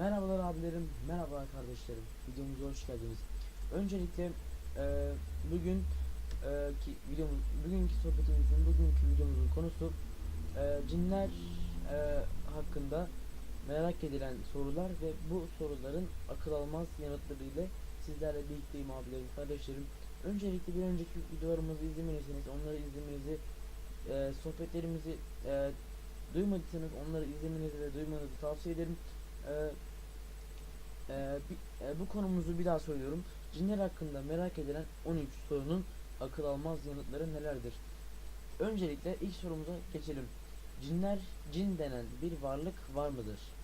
Merhabalar abilerim, merhabalar kardeşlerim. Videomuza hoş geldiniz. Öncelikle e, bugün e, ki videomuz, bugünkü sohbetimizin, bugünkü videomuzun konusu e, cinler e, hakkında merak edilen sorular ve bu soruların akıl almaz yanıtları ile sizlerle birlikteyim abilerim, kardeşlerim. Öncelikle bir önceki videolarımızı izlemeliyseniz onları izlemenizi, e, sohbetlerimizi e, duymadıysanız onları izlemenizi ve duymanızı tavsiye ederim. Ee, e, bi- e, bu konumuzu bir daha söylüyorum. Cinler hakkında merak edilen 13 sorunun akıl almaz yanıtları nelerdir? Öncelikle ilk sorumuza geçelim. Cinler, cin denen bir varlık var mıdır?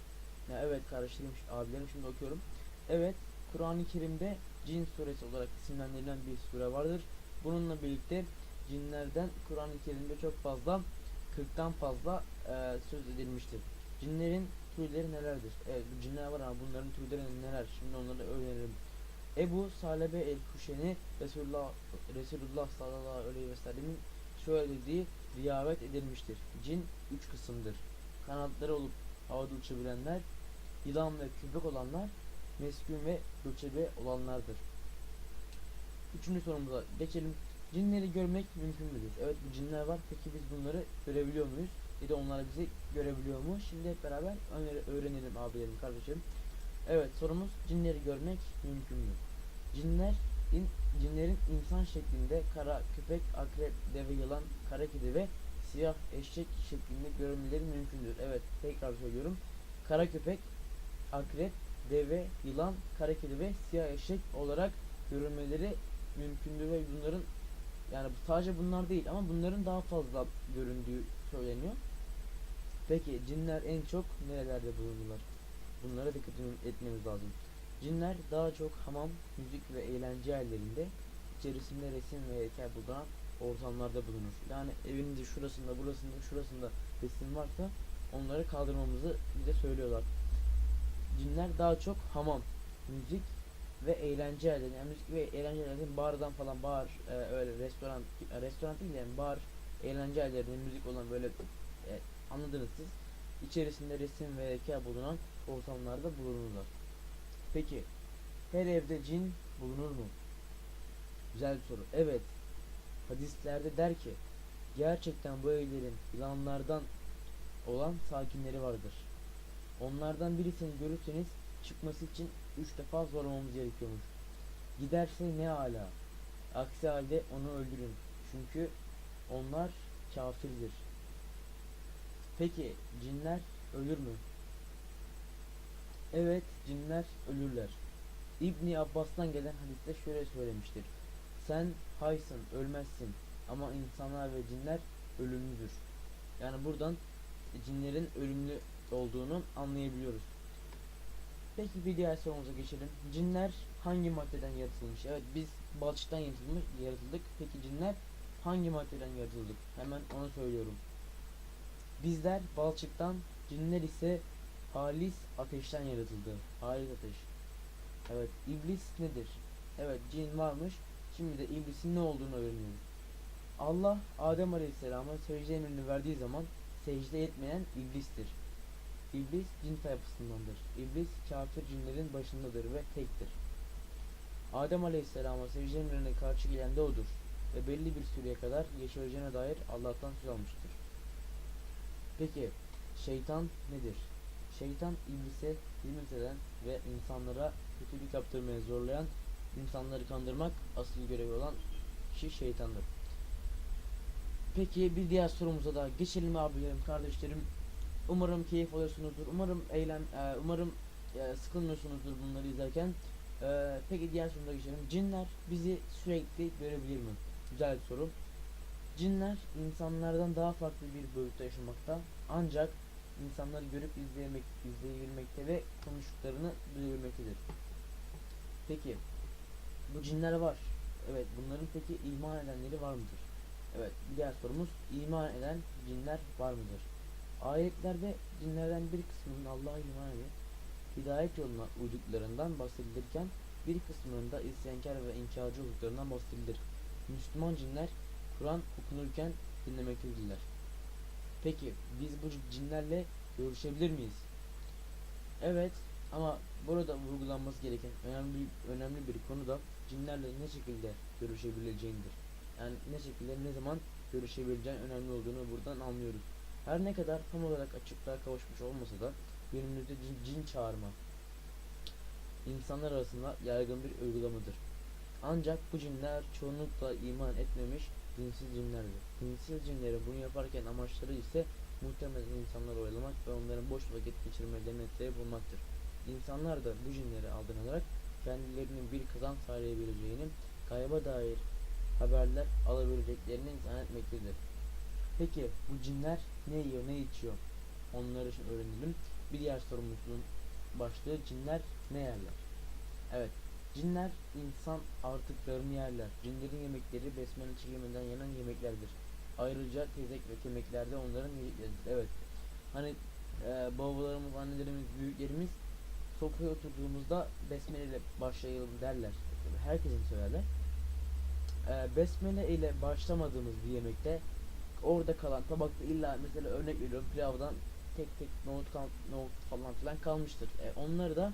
Ya evet kardeşlerim, abilerim şimdi okuyorum. Evet, Kur'an-ı Kerim'de cin suresi olarak isimlendirilen bir sure vardır. Bununla birlikte cinlerden Kur'an-ı Kerim'de çok fazla 40'tan fazla e, söz edilmiştir. Cinlerin türleri nelerdir? Evet bu cinler var ama bunların türleri neler? Şimdi onları öğrenelim. Ebu Salebe el-Kuşeni Resulullah, Resulullah sallallahu aleyhi ve sellemin şöyle dediği riyavet edilmiştir. Cin üç kısımdır. Kanatları olup havada uçabilenler, yılan ve köpek olanlar, meskun ve göçebe olanlardır. Üçüncü sorumuza geçelim. Cinleri görmek mümkün müdür? Evet bu cinler var. Peki biz bunları görebiliyor muyuz? Ya da onlar bizi görebiliyor mu? Şimdi hep beraber öğre- öğrenelim abilerim kardeşim. Evet sorumuz cinleri görmek mümkün mü? Cinler in, cinlerin insan şeklinde kara köpek, akrep, deve, yılan, kara kedi ve siyah eşek şeklinde görünmeleri mümkündür. Evet tekrar söylüyorum. Kara köpek, akrep, deve, yılan, kara kedi ve siyah eşek olarak görünmeleri mümkündür ve bunların yani sadece bunlar değil ama bunların daha fazla göründüğü söyleniyor. Peki cinler en çok nerelerde bulunurlar? Bunlara dikkat etmemiz lazım. Cinler daha çok hamam, müzik ve eğlence yerlerinde içerisinde resim ve heykel bulunan ortamlarda bulunur. Yani evinin de şurasında, burasında, şurasında resim varsa onları kaldırmamızı bize söylüyorlar. Cinler daha çok hamam, müzik ve eğlence yerleri. Yani müzik ve eğlence yerlerinde bardan falan bar, e, öyle restoran, restoran değil de yani bar, eğlence yerlerinde müzik olan böyle e, anladınız siz. İçerisinde resim ve heykel bulunan ortamlarda bulunurlar. Peki her evde cin bulunur mu? Güzel bir soru. Evet. Hadislerde der ki gerçekten bu evlerin yılanlardan olan sakinleri vardır. Onlardan birisini görürseniz çıkması için üç defa zorlamamız gerekiyormuş. Giderse ne ala. Aksi halde onu öldürün. Çünkü onlar kafirdir. Peki cinler ölür mü? Evet cinler ölürler. İbni Abbas'tan gelen hadiste şöyle söylemiştir. Sen haysın ölmezsin ama insanlar ve cinler ölümlüdür. Yani buradan cinlerin ölümlü olduğunu anlayabiliyoruz. Peki bir diğer sorumuza geçelim. Cinler hangi maddeden yaratılmış? Evet biz balçıktan yaratılmış, yaratıldık. Peki cinler hangi maddeden yaratıldık? Hemen onu söylüyorum. Bizler balçıktan, cinler ise halis ateşten yaratıldı. Halis ateş. Evet, iblis nedir? Evet, cin varmış. Şimdi de iblisin ne olduğunu öğreniyoruz. Allah Adem Aleyhisselam'a secde emrini verdiği zaman secde etmeyen iblistir. İblis cin tayfasındandır. İblis kafir cinlerin başındadır ve tektir. Adem Aleyhisselam'a secde emrine karşı gelen de odur ve belli bir süreye kadar yaşayacağına dair Allah'tan söz almıştır. Peki şeytan nedir? Şeytan iblise hizmet eden ve insanlara kötülük yaptırmaya zorlayan, insanları kandırmak asıl görevi olan kişi şeytandır. Peki bir diğer sorumuza da geçelim abilerim, kardeşlerim. Umarım keyif alıyorsunuzdur. Umarım eğlen, e, umarım e, sıkılmıyorsunuzdur bunları izlerken. E, peki diğer sorumuza geçelim. Cinler bizi sürekli görebilir mi? Güzel soru. Cinler insanlardan daha farklı bir boyutta yaşamakta ancak insanları görüp izleyemek, izleyebilmekte ve konuştuklarını duyabilmektedir. Peki bu cinler var. Evet bunların peki iman edenleri var mıdır? Evet diğer sorumuz iman eden cinler var mıdır? Ayetlerde cinlerden bir kısmının Allah'a iman edip hidayet yoluna uyduklarından bahsedilirken bir kısmının da isyankar ve inkarcı olduklarından bahsedilir. Müslüman cinler Kur'an okunurken dinlemektedirler. Peki biz bu cinlerle görüşebilir miyiz? Evet Ama burada vurgulanması gereken önemli önemli bir konu da cinlerle ne şekilde görüşebileceğindir. Yani ne şekilde ne zaman görüşebileceğin önemli olduğunu buradan anlıyoruz. Her ne kadar tam olarak açıklığa kavuşmuş olmasa da günümüzde cin, cin çağırma insanlar arasında yaygın bir uygulamadır. Ancak bu cinler çoğunlukla iman etmemiş dinsiz cinlerdir. Dinsiz cinlerin bunu yaparken amaçları ise muhtemelen insanları oyalamak ve onların boş vakit geçirmelerine sebep olmaktır. İnsanlar da bu cinleri aldırılarak kendilerinin bir kazanç sağlayabileceğini, kayba dair haberler alabileceklerini zannetmektedir. Peki bu cinler ne yiyor, ne içiyor? Onları şimdi öğrenelim. Bir diğer sorumuzun başlığı cinler ne yerler? Evet, cinler insan artıklarını yerler. Cinlerin yemekleri besmele çekilmeden yenen yemeklerdir. Ayrıca tezek ve kemeklerde onların yedikleridir. Evet, hani e, babalarımız, annelerimiz, büyüklerimiz sofraya oturduğumuzda besmele ile başlayalım derler. Herkesin söylerler. E, besmele ile başlamadığımız bir yemekte orada kalan tabakta illa mesela örnek veriyorum pilavdan tek tek nohut, kal nohut falan filan kalmıştır. E, onları da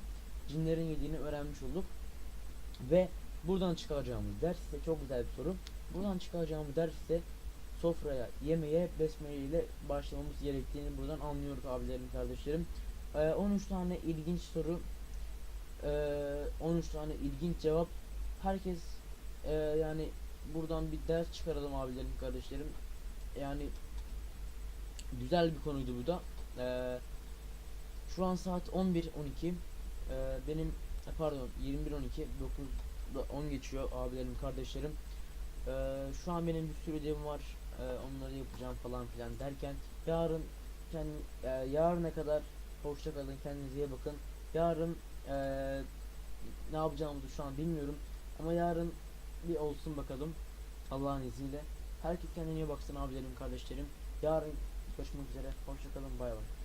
cinlerin yediğini öğrenmiş olduk. Ve buradan çıkaracağımız ders ise çok güzel bir soru. Buradan çıkaracağımız ders ise sofraya yemeğe besmele ile başlamamız gerektiğini buradan anlıyoruz abilerim kardeşlerim. Ee, 13 tane ilginç soru. Ee, 13 tane ilginç cevap. Herkes e, yani buradan bir ders çıkaralım abilerim kardeşlerim. Yani güzel bir konuydu bu da. Ee, şu an saat 11.12. Ee, benim pardon 21.12 9'da 10 geçiyor abilerim kardeşlerim. Ee, şu an benim bir sürü ödevim var. Ee, onları yapacağım falan filan derken yarın kendi, e, yarına kadar hoşça kalın kendinize iyi bakın. Yarın e, ne yapacağımızı şu an bilmiyorum ama yarın bir olsun bakalım Allah'ın izniyle. Herkes kendine iyi baksın abilerim kardeşlerim. Yarın görüşmek üzere. Hoşça kalın. Bay bay.